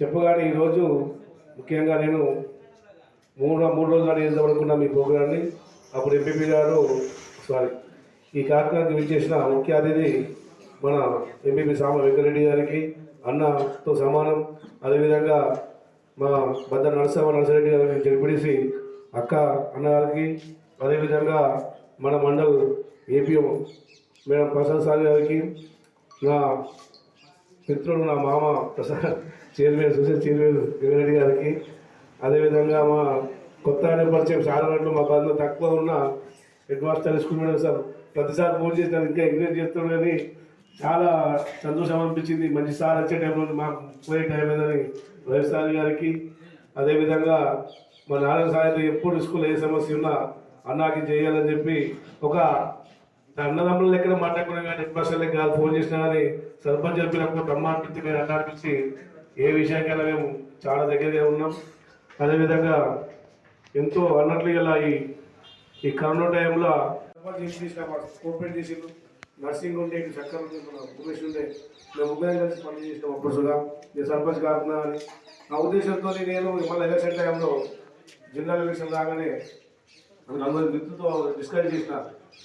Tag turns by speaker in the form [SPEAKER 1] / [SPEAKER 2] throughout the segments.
[SPEAKER 1] చెప్పగానే ఈరోజు ముఖ్యంగా నేను మూడు మూడు రోజులు చేద్దాం అనుకున్న మీ ప్రోగ్రాన్ని అప్పుడు ఎంపీపీ గారు సారీ ఈ కార్యక్రమానికి విచ్చేసిన ముఖ్య అతిథి మన ఎంపీపీ సామ వెంకరెడ్డి గారికి అన్నతో సమానం. అదేవిధంగా మా బద్ద నరసింహ నరసరెడ్డి గారిని జడ్పీడీసీ అక్క అన్నగారికి అదేవిధంగా మన mandal APM madam Prasad sir గారికి నా మిత్రుడు నా మామ ప్రసాద్ చైర్మన్ చూసే చైర్మన్ వెంకరెడ్డి గారికి. అదేవిధంగా మా కొత్త పరిచయం చాలా గంటలు మాకు అందులో తక్కువ ఉన్న head master school madam sir ప్రతిసారి ఫోన్ చేసి నన్ను ఇంకా ఎంకరేజ్ చేస్తున్నాడని చాలా సంతోషం అనిపించింది. మంచి సార్ వచ్చే టైంలో మాకు పోయే టైం ఏదని రవి గారికి. అదేవిధంగా మా నారాయణ సార్ ఎప్పుడు స్కూల్ ఏ సమస్య ఉన్నా అన్నాకి చేయాలని చెప్పి ఒక అన్నదమ్ముల లెక్కన మాట్లాడుకున్నాం కానీ హెడ్ మాస్టర్ లెక్క ఫోన్ చేసినా కానీ సర్పంచ్ చెప్పినప్పుడు బ్రహ్మాండి అన్న అనిపించి ఏ విషయానికైనా మేము చాలా దగ్గరగా ఉన్నాం. అదేవిధంగా ఎంతో అన్నట్లు ఇలా ఈ ఈ కరోనా టైంలో కోఆపరేట్ చేసిండు నర్సింగ్ ఉండే ఇటు చక్కర ఉండే మన ఉమేష్ ఉండే. మేము ముగ్గురం కలిసి పని చేసినాం అప్పుడుగా నేను సర్పంచ్ కాకుండా అని నా ఉద్దేశంతో నేను మళ్ళీ ఎలక్షన్ టైంలో జిల్లా ఎలక్షన్ రాగానే అందరి మిత్రులతో డిస్కస్ చేసిన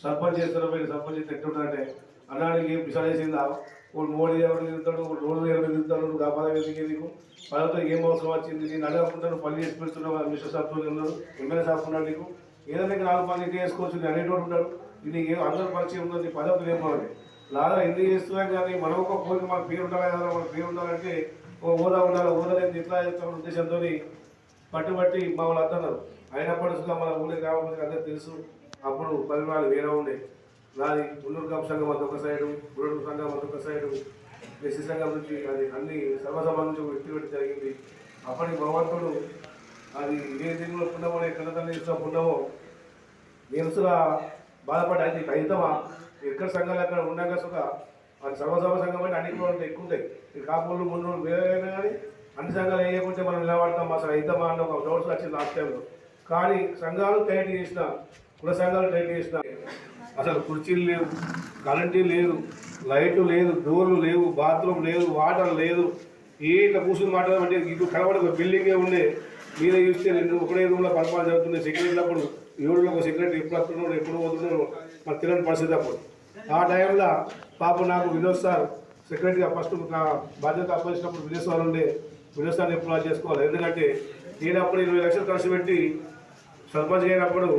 [SPEAKER 1] సర్పంచ్ చేస్తారు పోయి సర్పంచ్ చేస్తే ఎట్లుంటారంటే అన్నాడికి ఏం డిసైడ్ చేసిందా? ఒకడు మోడీ ఎవరు తిరుగుతాడు ఒకడు రోడ్లు ఎవరు తిరుగుతాడు నువ్వు ఆ పదవి ఎందుకు నీకు పదవితో ఏం అవసరం వచ్చింది? నేను అడగకుండా నువ్వు పని చేసి పెడుతున్నావు మిస్టర్ సార్ ఉన్నారు ఎమ్మెల్యే సార్ ఉన్నాడు నీకు. ఏదైనా నాలుగు పని నీకు చేసుకోవచ్చు నేను అనేటోడు ఉంటాడు నీకు ఏం అందరూ పరిచయం ఉందో నీ పదవి ఏం పోవాలి లాగా ఎందుకు చేస్తున్నాం కానీ మనం ఒక కోరిక మన పేరు ఉండాలి కదా మన పేరు ఉండాలంటే ఓ హోదా ఉండాలి హోదా లేదు ఇట్లా చేస్తామన్న ఉద్దేశంతో పట్టుబట్టి మా వాళ్ళు అయినప్పటి అయినప్పటికీ మన ఊళ్ళో గ్రామానికి అందరూ తెలుసు అప్పుడు పరిమాణాలు వేరే ఉండే. నాది ఉన్నూరు గ్రామ సంఘం అదొక సైడు గుడూరు సంఘం అదొక సైడు ఎస్సీ సంఘం నుంచి అది అన్ని సర్వసభ నుంచి వ్యక్తిగతి పెట్టి జరిగింది. అప్పటి భగవంతుడు అది ఏ దిగులో పుణ్యమో ఎక్కడ తల్లి ఇచ్చిన పుణ్యమో నేను సుగా బాధపడి అది హైతమా ఎక్కడ సంఘాలు అక్కడ ఉండగా సుఖ అది సర్వసభ సంఘం అంటే అన్ని కూడా ఎక్కువ ఉంటాయి ఈ కాపులు ముందు వేరైనా కానీ అన్ని సంఘాలు వేయకుంటే మనం నిలబడతాం. అసలు హైతమా అన్న ఒక డౌట్స్ వచ్చింది లాస్ట్ టైంలో కానీ సంఘాలు టైట్ చేసిన కుల సంఘాలు టైట్ చేసిన అసలు కుర్చీలు లేవు కరెంటు లేదు లైట్లు లేదు డోర్లు లేవు బాత్రూమ్ లేదు వాటర్ లేదు. ఏ ఇట్లా కూర్చుని మాట్లాడమంటే ఇటు కనబడి ఒక బిల్డింగే ఉండే. మీరే చూస్తే రెండు ఒకటే రూమ్లో పరిపాలన జరుగుతుంది. సెక్రటరీ అప్పుడు ఏడులో ఒక సెక్రటరీ ఎప్పుడు వస్తున్నాడు ఎప్పుడు పోతున్నాడు మనకు తెలియని పరిస్థితి అప్పుడు ఆ టైంలో పాప నాకు వినోద్ సార్ సెక్రటరీగా ఫస్ట్ బాధ్యత అప్పగించినప్పుడు వినోద్ సార్ ఉండే. వినోద్ సార్ ఎప్పుడు చేసుకోవాలి? ఎందుకంటే నేను అప్పుడు ఇరవై లక్షలు ఖర్చు పెట్టి సర్పంచ్ అయినప్పుడు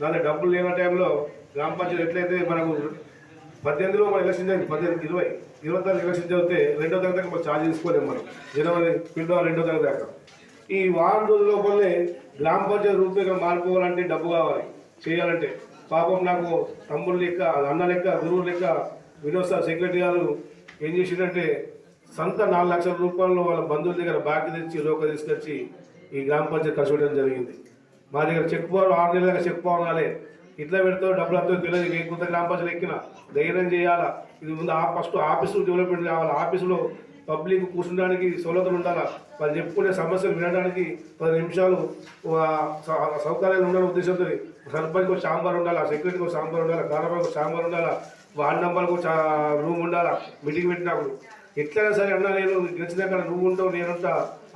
[SPEAKER 1] దాని డబ్బులు లేని టైంలో గ్రామ పంచాయతీ ఎట్లయితే మనకు పద్దెనిమిదిలో మన ఎలక్షన్ జరిగింది పద్దెనిమిది ఇరవై ఇరవై తారీఖు ఎలక్షన్ జరిగితే రెండో తారీఖు దాకా మనం ఛార్జ్ తీసుకోలేము మనం. జనవరి ఫిబ్రవరి రెండో తారీఖు దాకా. ఈ వారం రోజుల లోపలనే గ్రామ పంచాయతీ రూపేగా మారిపోవాలంటే డబ్బు కావాలి. చేయాలంటే పాపం నాకు తమ్ముడు లెక్క అన్న లెక్క గురువు లెక్క వినోద్ సార్ సెక్రటరీ గారు ఏం చేసిందంటే సొంత నాలుగు లక్షల రూపాయలు వాళ్ళ బంధువుల దగ్గర బాకీ తెచ్చి లోక తీసుకొచ్చి ఈ గ్రామ పంచాయతీ ఖర్చు పెట్టడం జరిగింది. మా దగ్గర చెక్ పవర్ ఆరు నెలల దగ్గర చెక్ పవర్ రాలే ఇట్లా పెడతావు డబ్బులు అంతా తెలియదు కొంత గ్రామ పంచాయతీ ఎక్కిన ధైర్యం చేయాలా? ఇది ముందు ఆ ఫస్ట్ ఆఫీసు డెవలప్మెంట్ కావాలి? ఆఫీసులో పబ్లిక్ కూర్చుండడానికి సౌలతులు ఉండాలా? వాళ్ళు చెప్పుకునే సమస్యలు వినడానికి పది నిమిషాలు సౌకర్యాలు ఉండాలని ఉద్దేశంతో సర్పంచ్కి ఒక సాంబార్ ఉండాలా? సెక్యూరిటీకి ఒక సాంబార్ ఉండాలా? కారబాకి ఒక సాంబార్ ఉండాలా? వార్డ్ నెంబర్కి ఒక రూమ్ ఉండాలా? మీటింగ్ పెట్టినప్పుడు ఎట్లయినా సరే అన్నా నేను గెలిచినాక నువ్వు ఉంటావు నేనుంటా.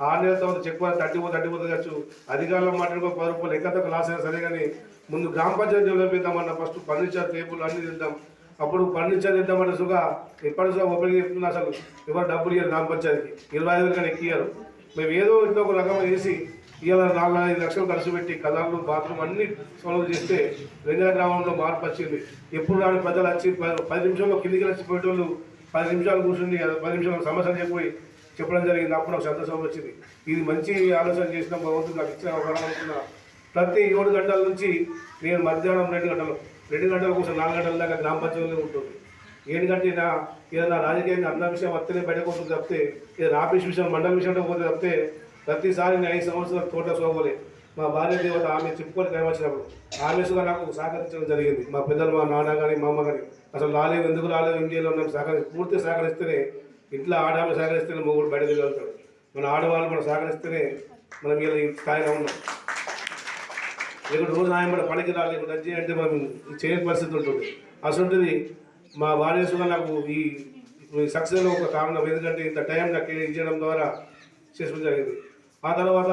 [SPEAKER 1] ఆరు నెలల తర్వాత చెప్పుకోవాలి తట్టిపోతే తట్టిపోతే కావచ్చు అధికారులు మాట్లాడుకో పది రూపాయలు ఎక్కడ లాస్ అయినా సరే కానీ ముందు గ్రామ పంచాయతీ డెవలప్ చేద్దామన్న ఫస్ట్ ఫర్నిచర్ టేబుల్ అన్ని తిద్దాం. అప్పుడు ఫర్నిచర్ తెద్దామంటే సుగా ఎప్పటి సుగా ఓపెన్ చెప్తున్నా అసలు. ఎవరు డబ్బులు ఇయ్యారు గ్రామ పంచాయతీకి. ఇరవై ఐదు కానీ ఎక్కియ్యారు మేము ఏదో ఇంట్లో ఒక రకం వేసి ఇవాళ నాలుగు ఐదు లక్షలు ఖర్చు పెట్టి కథలు బాత్రూమ్ అన్ని సాల్వ్ చేస్తే వెంగళ గ్రామంలో మార్పు వచ్చింది. ఎప్పుడు రాని ప్రజలు వచ్చి పది నిమిషాల్లో కిందికి వచ్చి పోయేటోళ్ళు పది నిమిషాలు కూర్చుండి అది పది నిమిషాలు సమస్యలు చెప్పి చెప్పడం జరిగింది. అప్పుడు నాకు సంతోషం వచ్చింది. ఇది మంచి ఆలోచన చేసిన భగవంతుడు నాకు ఇచ్చిన అవగాహన అనుకున్నా ప్రతి ఏడు గంటల నుంచి నేను మధ్యాహ్నం రెండు గంటలు రెండు గంటల కోసం నాలుగు గంటల దాకా గ్రామ పంచాయతీలో ఉంటుంది. ఏంటంటే నా ఏదైనా రాజకీయంగా అన్న విషయం వస్తేనే బయటకు వస్తుంది తప్పితే ఏదైనా ఆఫీస్ విషయం మండల విషయంలో పోతే తప్పితే ప్రతిసారి నేను ఐదు సంవత్సరాలు తోట సోగలే మా భార్య దేవత ఆమె చెప్పుకొని టైం ఆమెసుగా నాకు సహకరించడం జరిగింది. మా పెద్దలు మా నాన్న కానీ మా అమ్మ కానీ అసలు రాలేవు ఎందుకు రాలేవు ఇండియాలో నాకు సహకరి పూర్తి సహకరిస్తేనే ఇంట్లో ఆడవాళ్ళు సహకరిస్తేనే మొగుడు బయట దిగలుగుతాడు మన ఆడవాళ్ళు మనం సహకరిస్తేనే మనం ఇలా ఈ స్థాయిలో ఉన్నాం. ఇక్కడ రోజు ఆయన కూడా పనికి రాలేదు. రజ్జి అంటే మనం చేయని పరిస్థితి ఉంటుంది. అసలుంటిది మా భార్య నాకు ఈ సక్సెస్లో ఒక కారణం. ఎందుకంటే ఇంత టైం నాకు ఇచ్చడం ద్వారా చేసుకోవడం జరిగింది. ఆ తర్వాత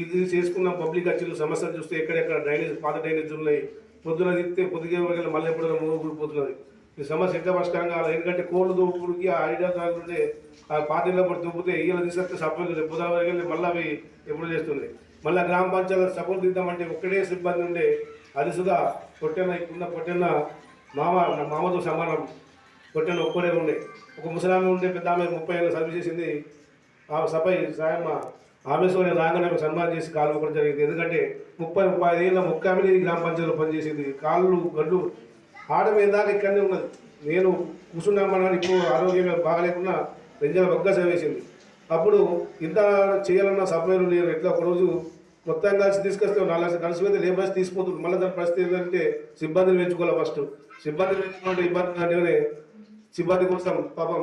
[SPEAKER 1] ఇది చేసుకున్న పబ్లిక్ అచ్చులు సమస్యలు చూస్తే ఎక్కడెక్కడ డ్రైనేజ్ పాత డ్రైనేజ్ ఉన్నాయి. పొద్దున తిప్పితే పొద్దుగే వరకు మళ్ళీ ఎప్పుడైనా మూగిపోతున్నది ఈ సమస్య ఎంత పరిష్కారం కావాలి ఎందుకంటే కోళ్ళు దూపుడికి ఆ ఐడియా తాగుతుంటే ఆ పాత ఇళ్ళ పడి దూపితే ఇయ్యలు తీసుకొస్తే సభ్యులు పొద్దున వరకు వెళ్ళి మళ్ళీ అవి ఎప్పుడు చేస్తుంది. మళ్ళీ గ్రామ పంచాయతీ సపోర్ట్ ఇద్దామంటే ఒక్కడే సిబ్బంది ఉండే అది సుధా పొట్టెన ఇప్పుడున్న పొట్టెన్న మామ నా మామతో సమానం. పొట్టెన ఒక్కడే ఉండే. ఒక ముసలామె ఉండే పెద్ద ఆమె ముప్పై ఏళ్ళు సర్వీస్ చేసింది. ఆ సభ సాయమ్మ ఆమెశ్వరి రాగానే సన్మానం చేసి కాలు మొక్కడం జరిగింది. ఎందుకంటే ముప్పై ముప్పై ఐదు ఏళ్ళ ముక్క ఆమె గ్రామ పంచాయతీలో పనిచేసింది. కాళ్ళు గడ్డు ఆడమే దాకా ఇక్కడనే ఉన్నది. నేను కూర్చున్నామన్నాను ఇప్పుడు ఆరోగ్యం బాగలేకుండా రెంజల బగ్గ చదివేసింది అప్పుడు ఇంత చేయాలన్న సభ్యులు లేరు ఎట్లా ఒకరోజు మొత్తం కలిసి తీసుకొస్తే నాలుగు లక్షలు కలిసి పోతే లేబర్స్ తీసుకుపోతుంది. మళ్ళీ దాని పరిస్థితి ఏంటంటే సిబ్బందిని పెంచుకోవాలి ఫస్ట్. సిబ్బందిని పెంచుకుంటే ఇబ్బంది అంటే సిబ్బంది కోసం పాపం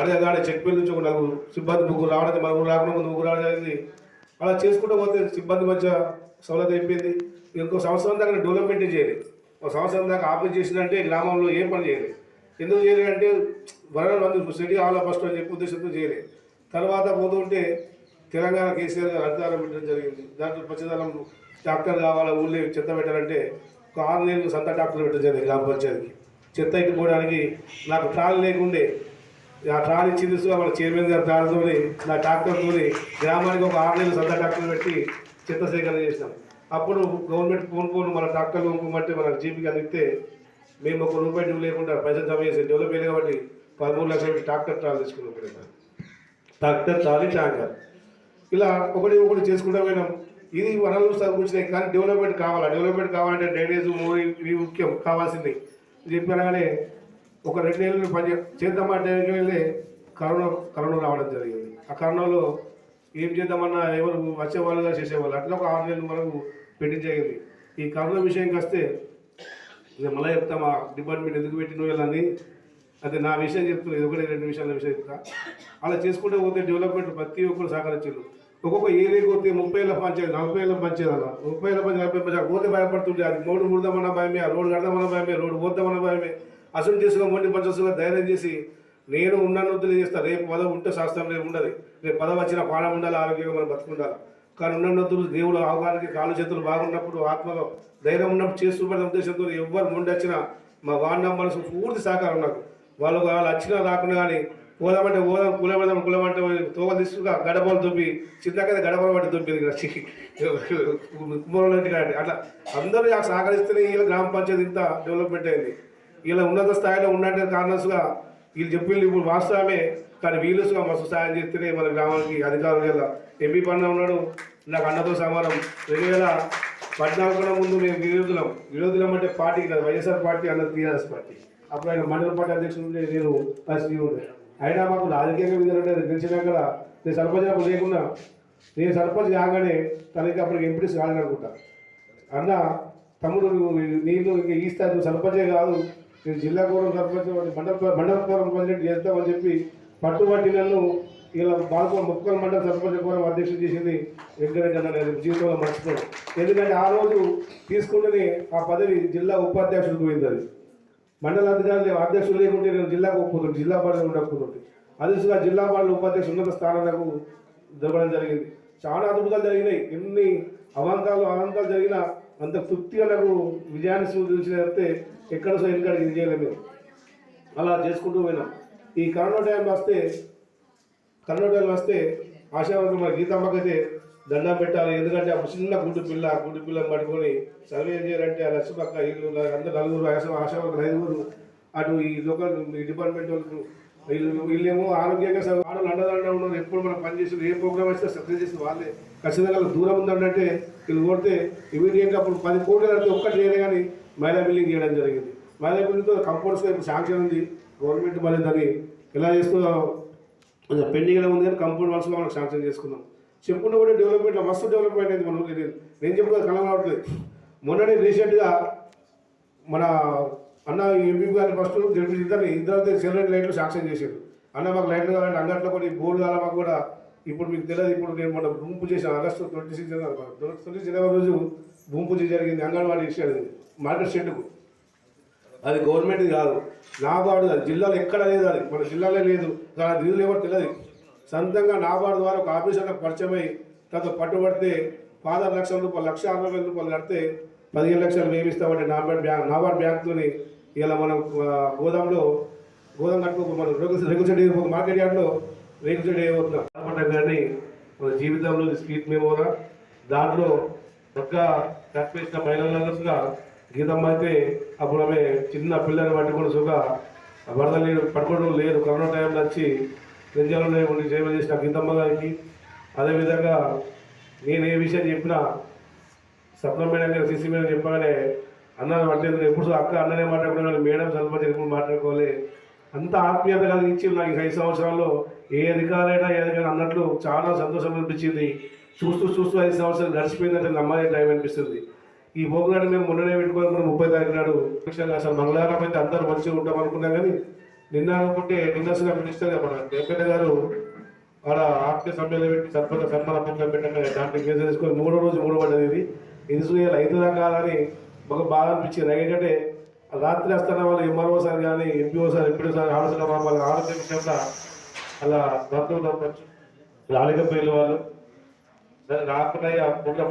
[SPEAKER 1] అడగగానే చెక్ బిల్ నుంచి ఒక నలుగురు సిబ్బంది ముగ్గురు రావడం నలుగురు రాకుండా ముందు ముగ్గురు రావడం జరిగింది. అలా చేసుకుంటూ పోతే సిబ్బంది మధ్య సౌలత అయిపోయింది. ఇంకో సంవత్సరం దాకా డెవలప్మెంట్ చేయాలి. ఒక సంవత్సరం దాకా ఆఫీస్ చేసిందంటే గ్రామంలో ఏం పని చేయలేదు ఎందుకు చేయలేదు అంటే వరద మంది సిటీ హాల్లో ఫస్ట్ అని చెప్పి ఉద్దేశంతో చేయలేదు తర్వాత పోతుంటే తెలంగాణ కేసీఆర్ గారు అధికారం పెట్టడం జరిగింది. దాంట్లో పచ్చదనం డాక్టర్ కావాలా ఊళ్ళో చెత్త పెట్టాలంటే ఒక ఆరు నెలలు సంత డాక్టర్లు పెట్టడం జరిగింది గ్రామ పంచాయతీకి. చెత్త ఎత్తుకోవడానికి నాకు ట్రాల్ లేకుండే ఆ ట్రాల్ ఇచ్చింది సో మన చైర్మన్ గారు ట్రాల్తో నా డాక్టర్తో గ్రామానికి ఒక ఆరు నెలలు సంత డాక్టర్లు పెట్టి చెత్త సేకరణ చేసినాం. అప్పుడు గవర్నమెంట్ ఫోన్ ఫోన్ మన డాక్టర్లు పంపమంటే మనకు జీపీకి అందిస్తే మేము ఒక రూపాయి లేకుండా పైసలు జమ చేసి డెవలప్ అయ్యింది కాబట్టి పదమూడు లక్షల పెట్టి ట్రాల్ తీసుకున్నాం డాక్టర్ ట్రాక్టర్ ట్యాంకర్ ఇలా ఒకటి ఒకటి చేసుకుంటూ పోయినాం. ఇది వనరులు సమకూర్చినాయి కానీ డెవలప్మెంట్ కావాలా? డెవలప్మెంట్ కావాలంటే డ్రైనేజ్ మూవీ ఇవి ముఖ్యం కావాల్సింది. చెప్పనగానే ఒక రెండు నెలలు పని చే- చేద్దామంటే వెళ్ళి కరోనా కరోనా రావడం జరిగింది. ఆ కరోనాలో ఏం చేద్దామన్నా ఎవరు వచ్చేవాళ్ళుగా చేసేవాళ్ళు అట్లా ఒక ఆరు నెలలు మనకు పెట్టింగ్ జరిగింది. ఈ కరోనా విషయంకి వస్తే నేను మళ్ళీ చెప్తా మా డిపార్ట్మెంట్ ఎందుకు పెట్టిన వెళ్ళని అదే నా విషయం చెప్తున్నా ఇది ఒకటి రెండు విషయాల విషయం చెప్తా. అలా చేసుకుంటే పోతే డెవలప్మెంట్ ప్రతి ఒక్కరు సహకరించారు ఒక్కొక్క ఏరియాకి పోతే ముప్పై ఏళ్ళ పంచాయతీ నలభై ఏళ్ళ పంచాయతీ అన్న. ముప్పై ఏళ్ళ పంచాయతీ నలభై పంచాయతీ. పోతే భయపడుతుండే అది రోడ్డు ముడదామన్న భయమే ఆ రోడ్డు కడదామన్న భయమే రోడ్డు పోద్దామన్న భయమే. అసలు చేసుకుని మొండి పంచాయతీగా ధైర్యం చేసి నేను ఉన్నాను వద్దులే చేస్తా. రేపు పదవి ఉంటే శాస్త్రం రేపు ఉండదు. రేపు పదవి వచ్చిన పాలన ఉండాలి ఆరోగ్యంగా మనం బతుకుండాలి. కానీ ఉన్నప్పుడు దేవుడు అవగాహనకి కాళ్ళు చేతులు బాగున్నప్పుడు ఆత్మలో ధైర్యం ఉన్నప్పుడు చేస్తూ ఉద్దేశంతో ఎవ్వరు ముందు వచ్చినా మా వాడిన మనసు పూర్తి సహకారం నాకు. వాళ్ళు వాళ్ళు వచ్చినా రాకుండా కానీ పోదామంటే పోదాం కూలబడదాం కులమంటే తోగలు తీసుకుగా గడపలు దుబ్బి చిన్నకైతే గడపలు పట్టి దుబ్బింది కుమ్మరంటి కానీ అట్లా అందరూ నాకు సహకరిస్తేనే వీళ్ళ గ్రామ పంచాయతీ ఇంత డెవలప్మెంట్ అయింది. వీళ్ళ ఉన్నత స్థాయిలో ఉన్నట్టు కారణంగా వీళ్ళు చెప్పింది ఇప్పుడు వాస్తవమే కానీ వీలుసుగా మస్తు సాయం చేస్తేనే మన గ్రామానికి అధికారులు ఇలా ఎంపీ పన్న ఉన్నాడు. నాకు అన్నతో సమానం. రెండు వేల పద్నాలుగు ముందు మేము విరోధులం. విరోధులం అంటే పార్టీ కాదు వైఎస్ఆర్ పార్టీ అన్నది టీఆర్ఎస్ పార్టీ. అప్పుడు ఆయన మండల పార్టీ అధ్యక్షుడు ఉండే నేను పరిస్థితి ఉండే. అయినా మాకు రాజకీయంగా విధానం తెలిసినా నేను సర్పంచ్ అప్పుడు లేకుండా నేను సర్పంచ్ కాగానే తనకి అప్పటికి ఎంపీటీస్ కాదనుకుంటా అన్న తమ్ముడు నువ్వు నీళ్ళు ఇంకా ఈ స్థాయి నువ్వు సర్పంచే కాదు నేను జిల్లా కూడా సర్పంచ్ మండల మండల కోరం ప్రెసిడెంట్ చేస్తామని చెప్పి పట్టుబట్టి నన్ను ఇలా బాల్కో ముక్కల మండల సర్పంచ్ కోరం అధ్యక్షుడు చేసింది వెంకటరెడ్డి అన్న నేను జీవితంలో మర్చిపోయాను ఎందుకంటే ఆ రోజు తీసుకుంటేనే ఆ పదవి జిల్లా ఉపాధ్యక్షుడు పోయింది అది. మండల అధికారులు అధ్యక్షులు లేకుంటే నేను జిల్లాకు ఒప్పుకుంటుంది జిల్లా పార్టీ ఉండకపోతుంది అదిసుగా జిల్లా పార్టీ ఉపాధ్యక్ష ఉన్నత స్థానాలకు దొరకడం జరిగింది. చాలా అద్భుతాలు జరిగినాయి. ఎన్ని అవాంకాలు అవాంకాలు జరిగినా అంత తృప్తిగా నాకు విజయాన్ని సూచించినట్టే ఎక్కడ సో ఎక్కడ ఇది చేయలేము అలా చేసుకుంటూ పోయినాం. ఈ కరోనా టైం వస్తే కరోనా టైం వస్తే ఆశావర్గం మన గీతమ్మకైతే దండం పెట్టాలి. ఎందుకంటే అప్పుడు చిన్న గుడ్డు పిల్ల గుడ్డు పిల్లని పట్టుకొని సర్వే చేయాలంటే ఆ లక్ష్మక్క వీళ్ళు అందరు నలుగురు ఆశ ఐదుగురు అటు ఈ లోకల్ ఈ డిపార్ట్మెంట్ వాళ్ళకు వీళ్ళు వీళ్ళేమో ఆరోగ్యంగా వాళ్ళు అండదండ ఉన్నారు ఎప్పుడు మనం పనిచేసి ఏ ప్రోగ్రామ్ వస్తే సక్సెస్ చేసి వాళ్ళే. ఖచ్చితంగా దూరం ఉందంటే వీళ్ళు కొడితే ఇమీడియట్గా అప్పుడు పది కోట్లు అంటే ఒక్కటి చేయలే కానీ మహిళా బిల్డింగ్ చేయడం జరిగింది. మైదా బిల్డింగ్తో కంపౌండ్స్గా ఇప్పుడు శాంక్షన్ ఉంది. గవర్నమెంట్ మళ్ళీ దాన్ని ఎలా చేస్తూ కొంచెం పెండింగ్లో ఉంది కానీ కంపౌండ్ వాల్స్లో మనం శాంక్షన్ చేసుకున్నాం. చెప్పుకుంటే కూడా డెవలప్మెంట్ మస్తు డెవలప్మెంట్ అయింది మనం నేను చెప్పుకోవాలి కలం రావట్లేదు. మొన్ననే రీసెంట్గా మన అన్న ఎంపీ గారిని ఫస్ట్ జడ్పీ ఇద్దరు ఇద్దరు సెలెక్ట్ లైట్లు శాంక్షన్ చేశారు. అన్న మాకు లైట్లు కావాలంటే అంగట్లో కూడా ఈ బోర్డు కావాలి మాకు కూడా. ఇప్పుడు మీకు తెలియదు ఇప్పుడు నేను మన భూమి పూజ చేశాను August twenty six twenty six రోజు భూమి పూజ జరిగింది అంగన్వాడీ ఇచ్చాడు మార్కెట్ షెడ్కు అది గవర్నమెంట్ కాదు. నా వాడు అది జిల్లాలో ఎక్కడ లేదు అది. మన జిల్లాలో లేదు. దాని నిధులు ఎవరు తెలియదు. సొంతంగా నాబార్డు ద్వారా ఒక ఆఫీసర్లకు పరిచయమై తనతో పట్టుబడితే పాదారు లక్షల రూపాయలు లక్ష అరవై వేల రూపాయలు కడితే పదిహేను లక్షలు మేమిస్తామంటే నాబార్డ్ బ్యాంక్ నాబార్డ్ బ్యాంక్తోని ఇలా మనం గోదాంలో గోదాం కట్టుకో మనం రెగ్యులర్ రేగుల చెట్టు మార్కెట్ యార్డ్లో రెగ్యులర్ అయిపోతున్నాం అనమాట కానీ మన జీవితంలో స్వీట్ మెమోరా. దాంట్లో ఒక్క కనిపించిన మహిళలుగా గీతమ్మ అయితే అప్పుడు ఆమె చిన్న పిల్లని పట్టుకుని సుగా వరద లేరు పట్టుకోవడం లేదు. కరోనా టైంలో వచ్చి నిజంలో ఉండి సేవ చేసిన గీతమ్మ గారికి అదేవిధంగా నేను ఏ విషయం చెప్పినా సప్న మేడం గారు సిసి మేడం చెప్పగానే అన్న అంటే ఎప్పుడు అక్క అన్ననే మాట్లాడుకున్నాను మేడం సర్పంచ్ ఎప్పుడు మాట్లాడుకోవాలి? అంత ఆత్మీయత కలిగించి నాకు ఈ ఐదు సంవత్సరాల్లో ఏ అధికారైనా ఏ అధికారి అన్నట్లు చాలా సంతోషం అనిపించింది. చూస్తూ చూస్తూ ఐదు సంవత్సరాలు గడిచిపోయిందంటే నమ్మలే టైం అనిపిస్తుంది. ఈ భోగనాడు మేము మొన్ననే పెట్టుకోవాలనుకున్న ముప్పై తారీఖు నాడు. అసలు మంగళవారం అయితే అందరూ మంచిగా ఉంటాం అనుకున్నాం కానీ నిన్న అనుకుంటే నిన్న అసలు మినిస్టర్ మన వెంకయ్య గారు ఆడ ఆర్థిక సమ్మెలు పెట్టి సర్పంచ సన్మాన పథకం పెట్టండి దాంట్లో కేసు తీసుకొని మూడో రోజు మూడు పడ్డది ఇది. ఇది చూయాలి అవుతుందా కాదని ఒక బాధ అనిపించింది. ఎందుకంటే రాత్రి వస్తున్న వాళ్ళు ఎంఆర్ఓ సార్ కానీ ఎంపీఓ సార్ ఎంపీఓ సార్ ఆలోచన వాళ్ళ ఆరోగ్య విషయంలో అలా బంధువులు రాలేకపోయిన వాళ్ళు. సరే రాకుండా